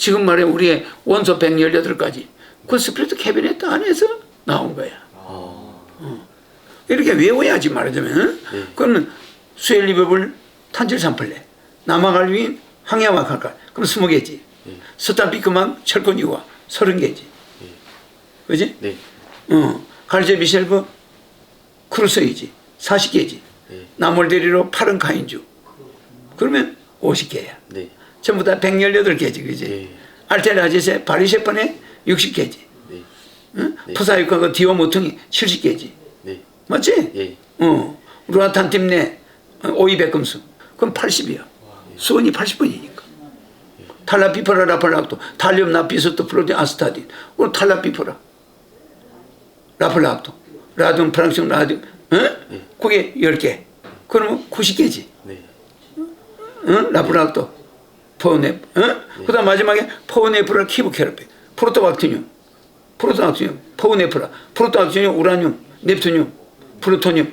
지금 말해 우리의 원소 118가지 그 스피리트 캐비넷 안에서 나온 거야. 어. 이렇게 외워야지 말하자면 네. 그러면 수엘리법을 탄질 삼플레 남아갈윈 항야막할까 그럼 20개지 네. 스탄비크만 철권이와 30개지 그지? 네. 어, 갈제 미셸브 크루소이지 40개지 네. 나몰데리로 파른 카인주 그러면 50개야 네. 전부 다 118개지 그지? 네. 알테라제세 바리셰펀에 60개지 네. 응? 네. 푸사유카가 디오 모퉁이 70개지 네. 맞지? 예. 어, 루아탄 팀내 오이 백 금수 그럼 80이야. 수원이 80번이니까. 탈라피퍼라 라팔락토 탈륨 나피소토 프로틴 아스타딘 오늘 탈라피퍼라 라팔락토 라듐 프랑식 라듐 어? 그게 10개 그러면 90개지 네. 응? 라플락토 포네 어? 그 다음 마지막에 포네프라 키브케르페 프로토박티늄. 프로토박티늄. 포네프라. 프로토박티늄 우라늄 넵투늄 플루토늄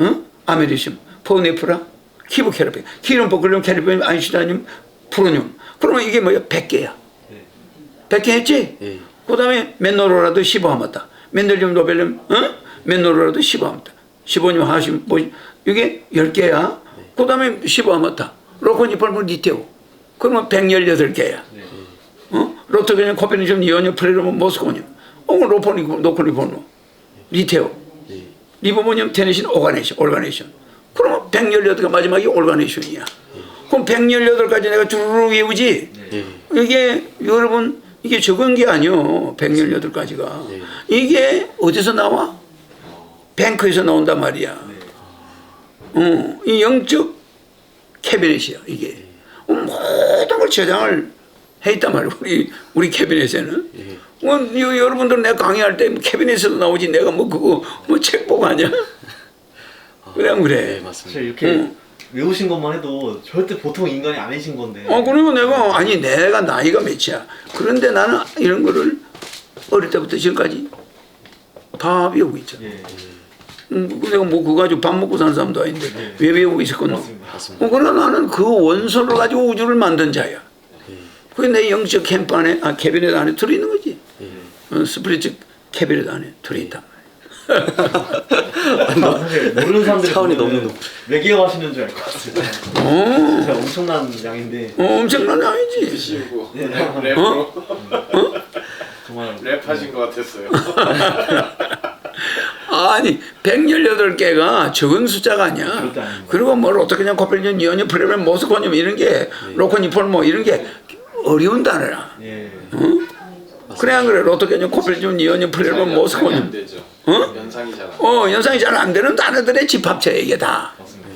응? 아메리슘. 포네프라 키브케르페 기름 포클륨 캐르페 아인슈타늄 프로늄. 그러면 이게 뭐야? 100개야. 100개 했지? 예. 그 다음에 맨노로라도 15 하마다. 맨델륨 노벨륨 어? 맨노로라도 15 하마다. 15님 하심 뭐 이게 10개야. 그 다음에 15 하마다. 로코니폴물 니테오 그러면 118개야. 어? 로토게늄 코페니즘 니오늄 프레로몬 모스코늄 어, 로포니 노코니폴노 리테오. 네. 리보모늄 테네신 오가네이션 올가네이션. 그러면 118가 마지막이 올가네이션이야. 그럼 118가지 내가 주르륵 외우지? 네. 이게 여러분 이게 적은 게 아니요 118가지가. 네. 이게 어디서 나와? 뱅크에서 나온단 말이야. 어, 이 영적 캐비넷이야 이게. 어, 모든 걸 저장을 해 있단 말이야 우리 우리 캐비넷에는 예. 어, 이- 여러분들 내가 강의할 때 캐비넷에서 나오지 내가 뭐 그거 뭐 책 보고 하냐 그래 안 네, 그래 맞습니다. 사실 이렇게 응. 외우신 것만 해도 절대 보통 인간이 아니신 건데. 어, 그리고 내가, 아니, 내가 나이가 몇이야. 그런데 나는 이런 거를 어릴 때부터 지금까지 다 외우고 있잖아. 예. 음, 내가 뭐 그거 가지고 밥 먹고 사는 사람도 아닌데 네. 왜 외우고 있었겠노? 어, 그러나 나는 그 원소를 가지고 우주를 만든 자야. 예. 그게 내 영적 캠프 안에, 아, 캐비넷 안에 들어있는 거지. 예. 어, 스피리트 캐비넷 안에 들어있단 말이야. 사실 모르는 사람들이 차원이 너무 높- 외계어 하시는 줄 알 것 같아요. 어, 엄청난 양인데 어 엄청난 양이지. 드시고 네. 랩으로 정말 랩 하신 것 같았어요. 아니 118개가 적은 숫자가 아니야. 그리고 뭘 어떻게 냐 코펠리온, 니온늄, 프레벨, 모스코늄 이런 게 로코니폴 뭐 이런 게 어려운 단어야. 예. 그래 안 그래? 로토게늄, 코펠리온, 연상이 안 모스코늄. 어? 연상이 잘. 어 연상이 잘 안 되는 단어들의 집합체야 이게 다. 맞습니다.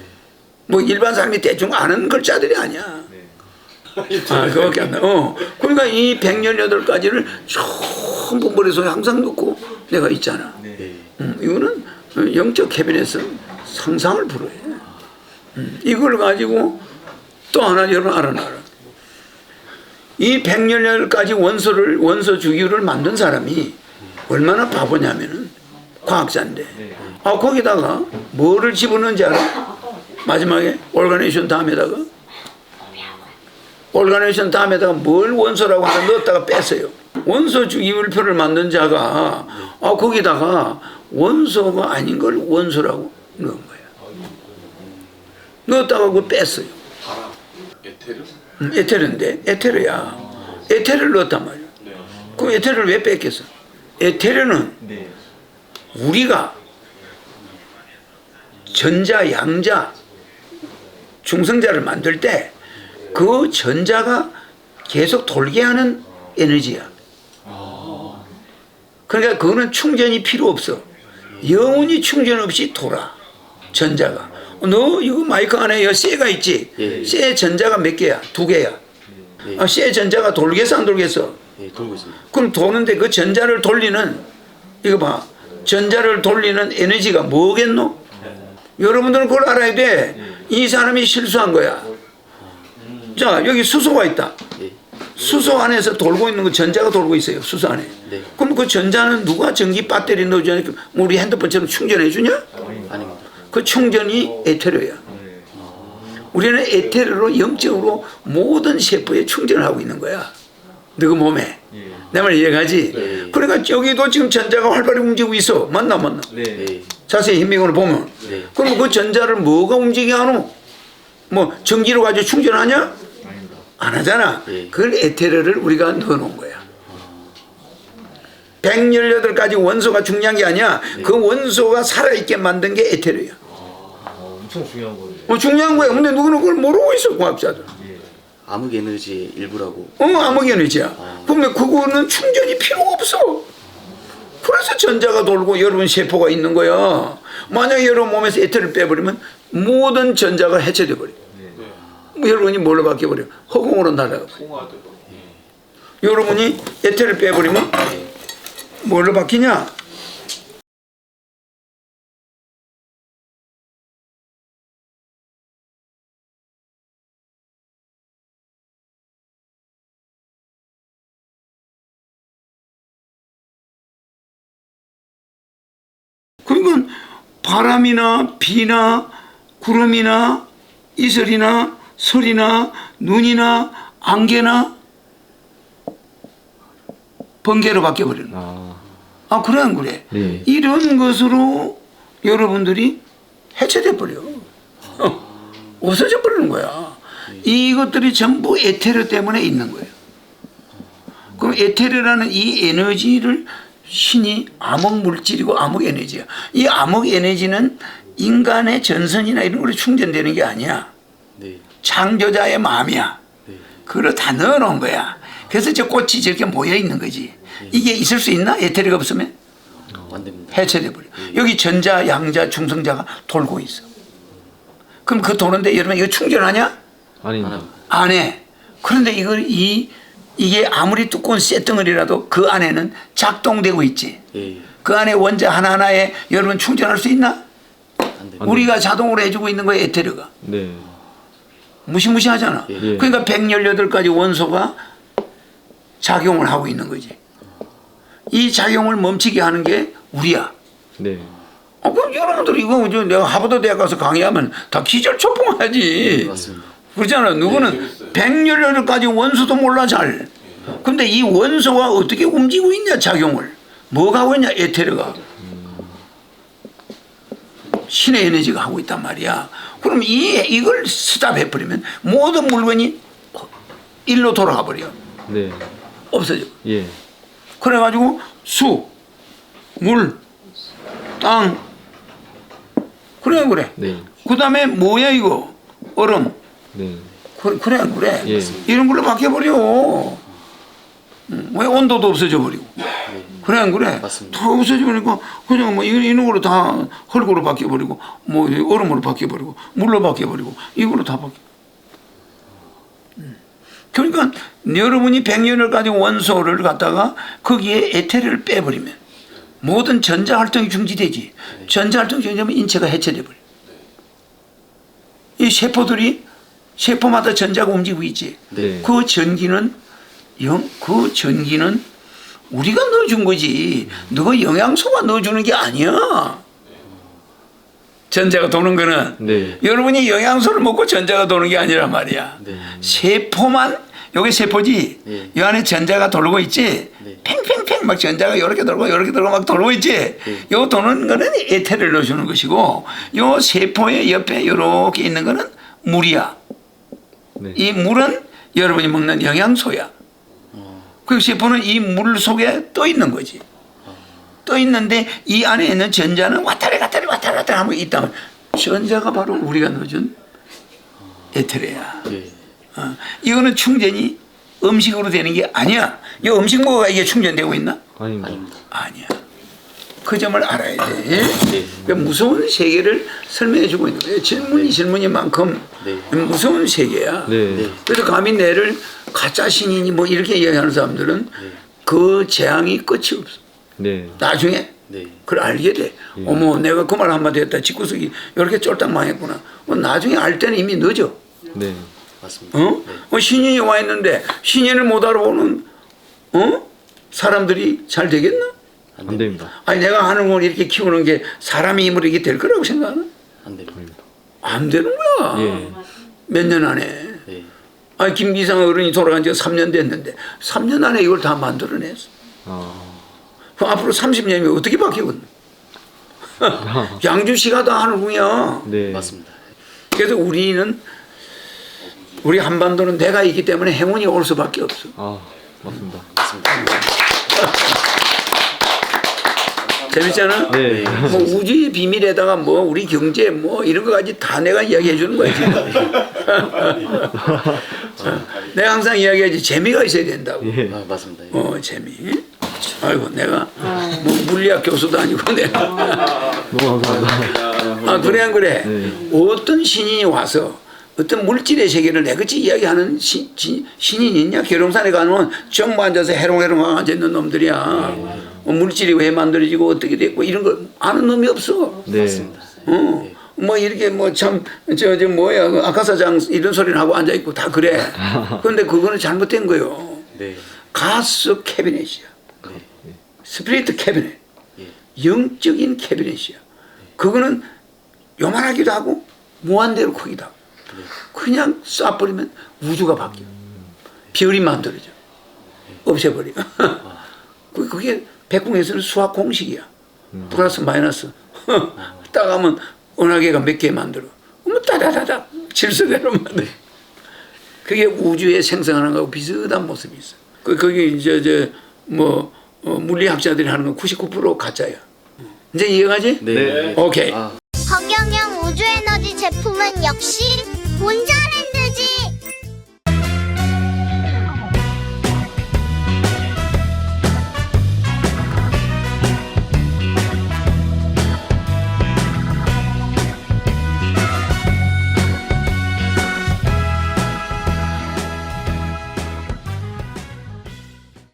뭐 일반 사람이 대충 아는 글자들이 아니야. 네. 아, 그거밖에 안 나. 어. 그러니까 이 118가지를 전부 머릿속에 항상 넣고 내가 있잖아. 네. 예. 음, 이거는 영적 캐비넷은 상상을 불허해. 음, 이걸 가지고 또 하나 여러분 알아놔라. 이 118가지 원소를, 원소 주기를 만든 사람이 얼마나 바보냐면은 과학자인데. 네. 아, 거기다가 뭐를 집어넣은지 알아? 마지막에 올가네이션 다음에다가 올가네이션 다음에다가 뭘 원소라고 하나 넣었다가 뺐어요. 원소 주기율표를 만든 자가 아 거기다가 원소가 아닌 걸 원소라고 넣은 거야. 넣었다가 그거 뺐어요. 에테르. 음, 에테르인데 에테르야. 에테르를 넣었단 말이야. 네. 그럼 에테르를 왜 뺐겠어? 에테르는 네. 우리가 전자, 양자, 중성자를 만들 때 그 전자가 계속 돌게 하는 에너지야. 그러니까 그거는 충전이 필요 없어. 영원히 충전 없이 돌아. 전자가. 너 이거 마이크 안에 여 쇠가 있지? 예. 쇠 전자가 몇 개야? 두 개야. 예. 아, 쇠 전자가 돌겠어 안 돌겠어? 예. 돌고 있습니다. 그럼 도는데 그 전자를 돌리는 이거 봐 전자를 돌리는 에너지가 뭐겠노? 여러분들은 그걸 알아야 돼. 이 사람이 실수한 거야. 자 여기 수소가 있다. 예. 수소 안에서 돌고 있는 거 전자가 돌고 있어요. 수소 안에. 네. 그럼 그 전자는 누가 전기 배터리 넣어주냐? 뭐 우리 핸드폰처럼 충전해 주냐? 아닙니다. 그 충전이 에테르야. 네. 우리는 에테르로 영적으로 모든 세포에 충전을 하고 있는 거야. 너그 몸에. 예. 내말 이해가지? 네. 그러니까 여기도 지금 전자가 활발히 움직이고 있어. 맞나 맞나? 네. 네. 자세히 현미경을 보면. 네. 그럼 그 전자를 뭐가 움직이게 하노? 뭐 전기로 가지고 충전하냐? 안 하잖아. 네. 그걸 에테르를 우리가 넣어놓은 거야. 118가지 원소가 중요한 게 아니야. 그 원소가 살아있게 만든 게 에테르야. 어, 엄청 중요한 거예요. 어, 중요한 거야. 근데 누구는 그걸 모르고 있어, 과학자들. 예. 암흑 에너지의 일부라고. 어, 암흑 에너지야. 그러면 그거는 충전이 필요가 없어. 그래서 전자가 돌고 여러분 세포가 있는 거야. 만약에 여러분 몸에서 에테르를 빼버리면 모든 전자가 해체돼 버려. 뭐 여러분이 뭘로 바뀌어버려? 허공으로 날아가 버려. 여러분이 에테르를 빼버리면 뭘로 바뀌냐? 그러니까 바람이나 비나 구름이나 이슬이나 설이나 눈이나 안개나 번개로 바뀌어버리는 거야. 아, 아 그래 안 그래? 네. 이런 것으로 여러분들이 해체돼 버려. 어, 없어져 버리는 거야. 이것들이 전부 에테르 때문에 있는 거예요. 그럼 에테르라는 이 에너지를 신이 암흑 물질이고 암흑 에너지야. 이 암흑 에너지는 인간의 전선이나 이런 걸로 충전되는 게 아니야. 네. 창조자의 마음이야. 네. 그걸 다 넣어놓은 거야. 그래서 저 꽃이 저렇게 모여 있는 거지. 이게 있을 수 있나? 에테르가 없으면 어, 안 됩니다. 해체돼 버려. 여기 전자, 양자, 중성자가 돌고 있어. 그럼 그 도는데 여러분 이거 충전하냐? 아닙니다. 안 해. 그런데 이걸 이 이게 아무리 두꺼운 쇠덩어리라도 그 안에는 작동되고 있지. 예. 그 안에 원자 하나하나에 여러분 충전할 수 있나? 안 됩니다. 우리가 자동으로 해주고 있는 거야 에테르가. 네. 무시무시하잖아. 예. 그러니까 118가지 원소가 작용을 하고 있는 거지. 이 작용을 멈추게 하는 게 우리야. 네. 어, 그럼 여러분들 이거 이제 내가 하버드 대학 가서 강의하면 다 기절 초풍하지. 맞습니다. 그렇잖아. 누구는 재밌어요. 118가지 원소도 몰라 잘. 근데 이 원소가 어떻게 움직이고 있냐 작용을. 뭐가 하고 있냐 에테르가. 신의 에너지가 하고 있단 말이야. 그럼 이 이걸 스탑해 버리면 모든 물건이 일로 돌아가 버려. 네. 없어져. 예. 그래가지고 수, 물, 땅. 그래 그래. 네. 그 다음에 뭐야 이거 얼음. 네. 그래 그래 안 그래. 예. 이런 걸로 바뀌어 버려. 음, 왜 온도도 없어져 버리고. 그래 안 그래? 맞습니다. 다 없어져 버리니까 그냥 뭐 걸로 다 헐거로 바뀌어 버리고 뭐 얼음으로 바뀌어 버리고 물로 바뀌어 버리고 이걸로 다 바뀌어. 음. 그러니까 여러분이 백년을 가진 원소를 갖다가 거기에 에테르를 빼버리면 모든 전자 활동이 중지되지. 전자 활동이 중지되면 인체가 해체돼 버려. 이 세포들이 세포마다 전자가 움직이고 있지. 네. 그 전기는 영, 그 전기는 우리가 넣어준 거지. 누가 영양소가 넣어주는 게 아니야. 전자가 도는 거는 네. 여러분이 영양소를 먹고 전자가 도는 게 아니란 말이야. 네. 세포만 여기 세포지. 네. 이 안에 전자가 돌고 있지. 네. 팽팽팽 막 전자가 이렇게 돌고 이렇게 돌고 막 돌고 있지. 네. 요 도는 거는 에테르를 넣어주는 것이고 요 세포의 옆에 이렇게 있는 거는 물이야. 네. 이 물은 여러분이 먹는 영양소야. 어, 그 세포는 이 물 속에 떠 있는 거지. 떠 있는데 이 안에 있는 전자는 왔다리 갔다리 왔다리 갔다리 하면 있다면 전자가 바로 우리가 넣어준 에테르야. 예. 어, 이거는 충전이 음식으로 되는 게 아니야. 이 음식 먹어가 이게 충전되고 있나? 아닙니다. 아니야. 그 점을 알아야 돼. 네. 그 무서운 세계를 설명해 주고 있는 거예요. 질문이 질문이만큼 네. 무서운 세계야. 네. 네. 그래서 감히 내를 가짜 신이니 뭐 이렇게 이야기하는 사람들은 그 재앙이 끝이 없어. 네. 나중에 네. 그걸 알게 돼. 어머, 내가 그 말 한마디 했다. 집구석이 이렇게 쫄딱 망했구나. 어, 나중에 알 때는 이미 늦어. 네. 맞습니다. 어? 어, 신인이 와 있는데 신인을 못 알아보는 어? 사람들이 잘 되겠나? 안 됩니다. 아니 내가 하는 걸 이렇게 키우는 게 사람의 힘으로 이게 될 거라고 생각하나? 안 됩니다. 안 되는 거야. 예. 몇 년 안에. 네. 아 김기상 어른이 돌아간 지가 3년 됐는데 3년 안에 이걸 다 만들어냈어. 아, 그럼 앞으로 30년이면 어떻게 바뀌겠노? 양주시가 다 하는군요. 네. 맞습니다. 그래서 우리는 우리 한반도는 내가 있기 때문에 행운이 올 수밖에 없어. 아, 맞습니다. 맞습니다. 재밌잖아. 네. 뭐 우주의 비밀에다가 뭐 우리 경제 뭐 이런 거까지 다 내가 이야기해 주는 거야 지금. 내가 항상 이야기하지 재미가 있어야 된다고. 예. 아, 맞습니다. 예. 어 재미. 아이고 내가 뭐 물리학 교수도 아니고 내가 너무 감사합니다. 아 그래 안 그래. 네. 어떤 신인이 와서 어떤 물질의 세계를 내그치 이야기하는 신, 신, 신인이 있냐? 계룡산에 가면 전부 앉아서 해롱해롱 앉아 있는 놈들이야. 어, 물질이 왜 만들어지고 어떻게 됐고 이런 걸 아는 놈이 없어. 네. 맞습니다. 어. 뭐 이렇게 뭐 참 저 저 뭐야 그 아카사장 이런 소리를 하고 앉아 있고 다 그래. 그런데 그거는 잘못된 거요. 네. 가스 캐비넷이야. 네. 스피리트 캐비넷. 예. 영적인 캐비넷이야. 그거는 요만하기도 하고 무한대로 크기도 하고 그냥 쏴버리면 우주가 바뀌어. 별이 만들어져. 없애버려. 그- 그게 백궁에서는 수학 공식이야. 플러스 마이너스. 딱 하면 은하계가 몇 개 만들어. 그러면 따다다다 질서대로 만들어. 그게 우주의 생성하는 거하고 비슷한 모습이 있어. 그 거기 이제 이제 뭐 어, 물리학자들이 하는 건 99% 가짜야. 이제 이해가지? 네. 오케이. 아, 허경영 우주에너지 제품은 역시 본자를